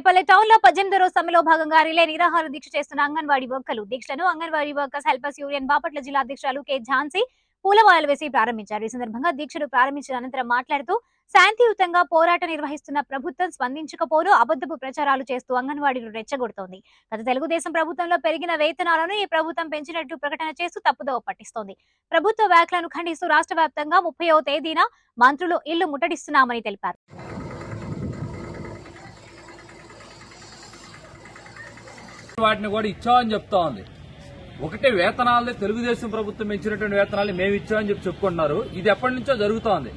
రేపల్లె టౌన్లో పద్దెనిమిది రోజు సమ్మెలో భాగంగా రిలే నిరాహార దీక్ష చేస్తున్న అంగన్వాడీ వర్కర్లు. దీక్షను Anganwadi workers helpers union Bapatla జిల్లా అధ్యక్షురాలు కె. ఝాన్సీ పూలమాలలు వేసి ప్రారంభించారు. ఈ సందర్భంగా దీక్షను ప్రారంభించిన అనంతరం మాట్లాడుతూ శాంతియుతంగా పోరాటం నిర్వహిస్తున్న ప్రభుత్వం స్పందించకపోను అబద్ధపు ప్రచారాలు చేస్తూ అంగన్వాడీలు రెచ్చగొడుతోంది. గత తెలుగుదేశం ప్రభుత్వంలో పెరిగిన వేతనాలను ఈ ప్రభుత్వం పెంచినట్టు ప్రకటన చేస్తూ తప్పుదోవ పట్టిస్తోంది. ప్రభుత్వ వ్యాఖ్యలను ఖండిస్తూ రాష్ట్ర వ్యాప్తంగా ముప్పైవ తేదీన మంత్రులు ఇల్లు ముట్టడిస్తున్నామని తెలిపారు. వాటిని కూడా ఇచ్చామని చెప్తా ఉంది ఒకటే వేతనాలే తెలుగుదేశం ప్రభుత్వం పెంచినటువంటి వేతనాలు మేము ఇచ్చామని చెప్పి చెప్పుకుంటున్నారు. ఇది ఎప్పటి నుంచో జరుగుతోంది.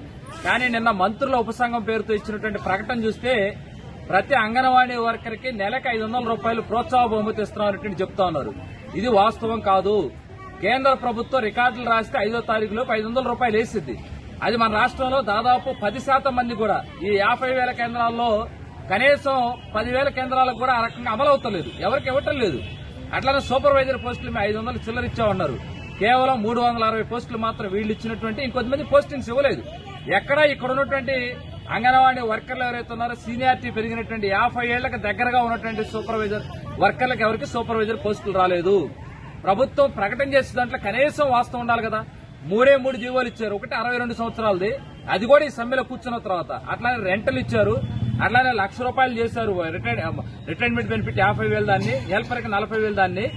కానీ నిన్న మంత్రుల ఉపసంఘం పేరుతో ఇచ్చినటువంటి ప్రకటన చూస్తే ప్రతి అంగన్వాడీ వర్కర్కి నెలకు ఐదు వందల రూపాయలు ప్రోత్సాహ బహుమతి ఇస్తున్నామని చెప్తా ఉన్నారు ఇది వాస్తవం కాదు. కేంద్ర ప్రభుత్వం రికార్డులు రాస్తే ఐదో తారీఖులోపు ఐదు వందల రూపాయలు వేసింది అది మన రాష్ట్రంలో దాదాపు పది శాతం మంది కూడా. ఈ యాభై వేల కేంద్రాల్లో కనీసం పదివేల కేంద్రాలకు కూడా ఆ రకంగా అమలు అవుతలేదు ఎవరికి ఇవ్వటం లేదు. అట్లానే సూపర్వైజర్ పోస్టులు మేము ఐదు వందలు చిల్లర ఉన్నారు కేవలం మూడు వందల అరవై పోస్టులు మాత్రం వీళ్ళు ఇచ్చినటువంటి ఇంకొంతమంది పోస్టింగ్స్ ఇవ్వలేదు. ఎక్కడ ఇక్కడ ఉన్నటువంటి అంగన్వాడీ వర్కర్లు ఎవరైతే ఉన్నారో సీనియారిటీ పెరిగినటువంటి యాభై ఏళ్ళకు దగ్గరగా ఉన్నటువంటి సూపర్వైజర్ వర్కర్లకు ఎవరికి సూపర్వైజర్ పోస్టులు రాలేదు. ప్రభుత్వం ప్రకటన చేసే దాంట్లో కనీసం వాస్తవం ఉండాలి కదా. మూడే మూడు జీవోలు ఇచ్చారు. ఒకటి అరవై రెండు సంవత్సరాలది. అది కూడా ఈ సమ్మెలో కూర్చున్న తర్వాత. అట్లానే రెంటలు ఇచ్చారు. అట్లానే లక్ష రూపాయలు చేశారు రిటైర్ రిటైర్మెంట్ బెనిఫిట్ యాభై వేలు దాన్ని హెల్పర్కి నలభై వేలు దాన్ని.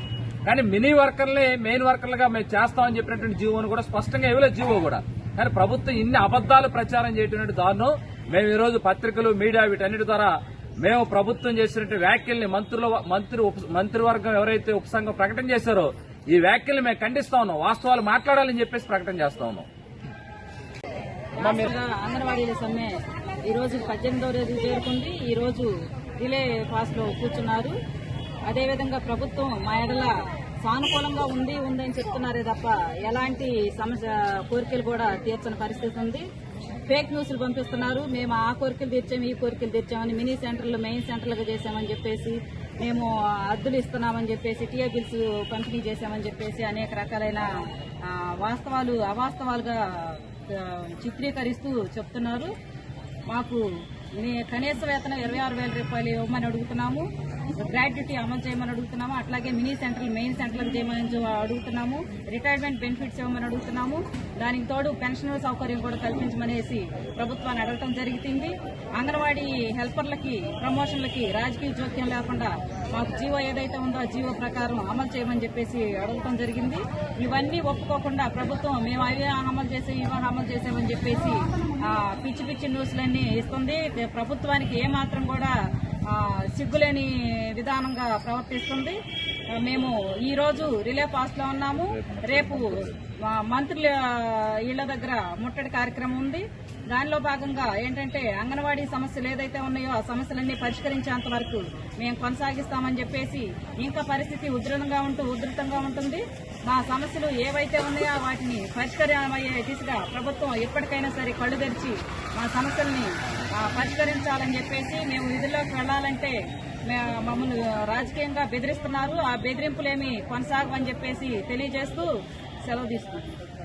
కానీ మినీ వర్కర్లే మెయిన్ వర్కర్లుగా మేము చేస్తామని చెప్పినటువంటి జీవోను కూడా స్పష్టంగా ఇవ్వలేదు జీవో కూడా. కానీ ప్రభుత్వం ఇన్ని అబద్దాలు ప్రచారం చేయటువంటి దారుణం. మేము ఈరోజు పత్రికలు మీడియా వీటన్నిటి ద్వారా మేము ప్రభుత్వం చేసినటువంటి వ్యాఖ్యల్ని మంత్రుల మంత్రి ఉప- మంత్రివర్గం ఎవరైతే ఉపసంఘం ప్రకటన చేశారో ఈ వ్యాఖ్యల్ని మేము ఖండిస్తా ఉన్నాం. వాస్తవాలు మాట్లాడాలని చెప్పేసి ప్రకటన చేస్తా ఉన్నాం. ఈరోజు పద్దెనిమిదవ రోజు చేరుకుంది. ఈ రోజు రిలే ఫాస్ట్లో కూర్చున్నారు. అదేవిధంగా ప్రభుత్వం మా ఎడల సానుకూలంగా ఉంది ఉందని చెప్తున్నారే తప్ప ఎలాంటి సమస్య కోరికలు కూడా తీర్చని పరిస్థితి ఉంది. ఫేక్ న్యూస్లు పంపిస్తున్నారు. మేము ఆ కోరికలు తీర్చాము ఈ కోరికలు తీర్చామని మినీ సెంటర్లు మెయిన్ సెంటర్లుగా చేశామని చెప్పేసి మేము అద్దులు ఇస్తున్నామని చెప్పేసి టీఏ బిల్స్ పంపిణీ చేశామని చెప్పేసి అనేక రకాలైన వాస్తవాలు అవాస్తవాలుగా చిత్రీకరిస్తూ చెప్తున్నారు. మాకు కనీస వేతనం ఇరవై ఆరు వేల రూపాయలు ఇవ్వమని అడుగుతున్నాము. గ్రాడ్యుటీ అమలు చేయమని అడుగుతున్నాము. అట్లాగే మినీ సెంటర్లు మెయిన్ సెంటర్లకు చేయమని అడుగుతున్నాము. రిటైర్మెంట్ బెనిఫిట్స్ ఇవ్వమని అడుగుతున్నాము. దానికి తోడు పెన్షన్ సౌకర్యం కూడా కల్పించమనేసి ప్రభుత్వాన్ని అడగటం జరిగింది. అంగన్వాడీ హెల్పర్లకి ప్రమోషన్లకి రాజకీయ జోక్యం లేకుండా మాకు జీవో ఏదైతే ఉందో ఆ జీవో ప్రకారం అమలు చేయమని చెప్పేసి అడగటం జరిగింది. ఇవన్నీ ఒప్పుకోకుండా ప్రభుత్వం మేము అవి అమలు చేసే ఇవి అమలు చేసామని చెప్పేసి పిచ్చి పిచ్చి న్యూస్లన్నీ ఇస్తుంది. ప్రభుత్వానికి ఏ మాత్రం కూడా సిగ్గులేని విధానంగా ప్రవర్తిస్తుంది. మేము ఈ రోజు రిలే పాస్లో ఉన్నాము. రేపు మంత్రుల ఇళ్ళ దగ్గర ముట్టడి కార్యక్రమం ఉంది. దానిలో భాగంగా ఏంటంటే అంగన్వాడీ సమస్యలు ఏదైతే ఉన్నాయో ఆ సమస్యలన్నీ పరిష్కరించేంత వరకు మేము కొనసాగిస్తామని చెప్పేసి ఇంకా పరిస్థితి ఉధృతంగా ఉంటూ ఉధృతంగా ఉంటుంది. మా సమస్యలు ఏవైతే ఉన్నాయో వాటిని పరిష్కరమయ్యే దిశగా ప్రభుత్వం ఎప్పటికైనా సరే కళ్ళు తెరిచి మా సమస్యల్ని పరిష్కరించాలని చెప్పేసి మేము విధుల్లోకి వెళ్ళాలంటే మమ్మల్ని రాజకీయంగా బెదిరిస్తున్నారు. ఆ బెదిరింపులేమి కొనసాగమని చెప్పేసి తెలియజేస్తూ సెలవు తీసుకుంటున్నాం